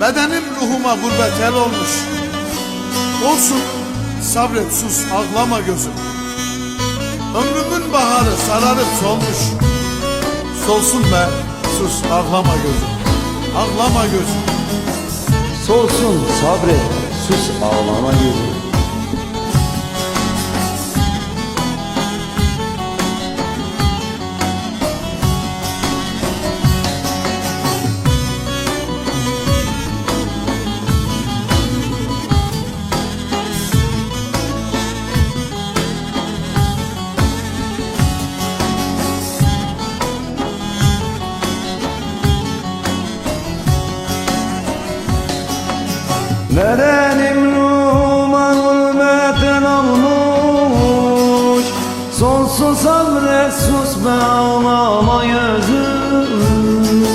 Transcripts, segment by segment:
Bedenim ruhuma gurbet el olmuş. Olsun sabret sus ağlama gözüm. Ömrümün baharı sararıp solmuş. Solsun be sus ağlama gözüm. Ağlama gözüm. Solsun sabret sus ağlama gözüm Bedenim ruhuma gurbetten olmuş. Sonsuz sabret sus be ağlama gözüm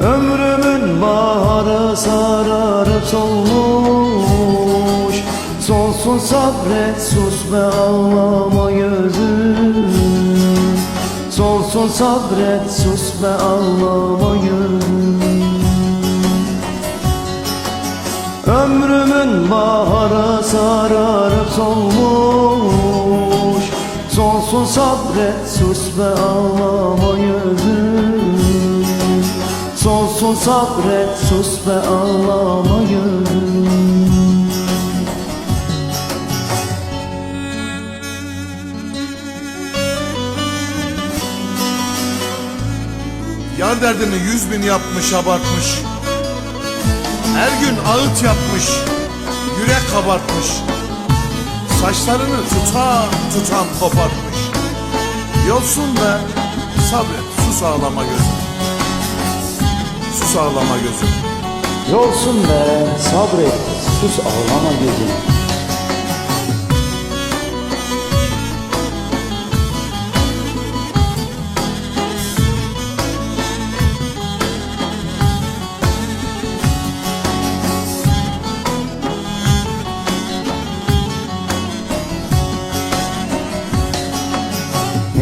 Ömrümün baharı sararıp solmuş. Sonsuz sabret sus be ağlama gözüm Sonsuz sabret sus be ağlama gözüm Ömrümün baharı sararıp solmuş. Sonsuz sabret sus ve ağlama gözüm Sonsuz sabret sus ve ağlama gözüm Yar derdini yüz bin yapmış abartmış Her gün ağıt yapmış Yürek kabartmış. Saçlarını tutan tutan kopartmış. Yolsun be sabret sus ağlama gözüm. Sus ağlama gözüm. Yolsun be sabret sus ağlama gözüm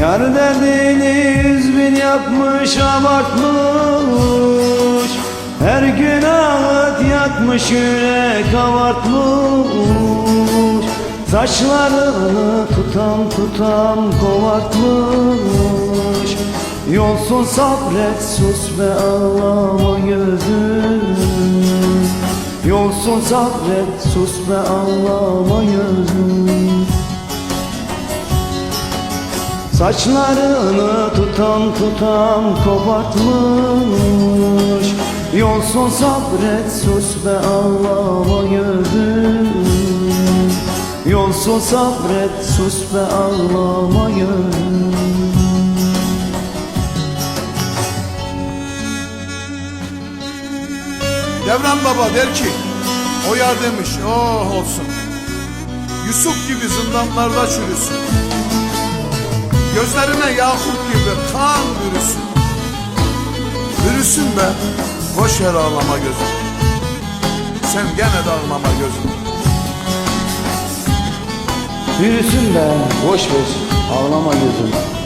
Yar derdini yüz bin yapmış abartmış. Her gün ağıt yakmış yürek abartmış Saçlarını tutam tutam kovartmış. Yolsun sabret sus ve ağlama gözüm Yolsun sabret sus ve ağlama gözüm Saçlarını tutam tutam kopartmış. Yolsun sabret sus ve ağlama gözüm Yolsun sabret sus ve ağlama Devran baba der ki O yar demiş oh olsun. Yusuf gibi zindanlarda çürüsün Gözlerine Yakup gibi kan bürüsün. Bürüsün be Boş ver ağlama gözüm. Sen gene de ağlama gözüm. Yürüsün be boş ver. Ağlama gözüm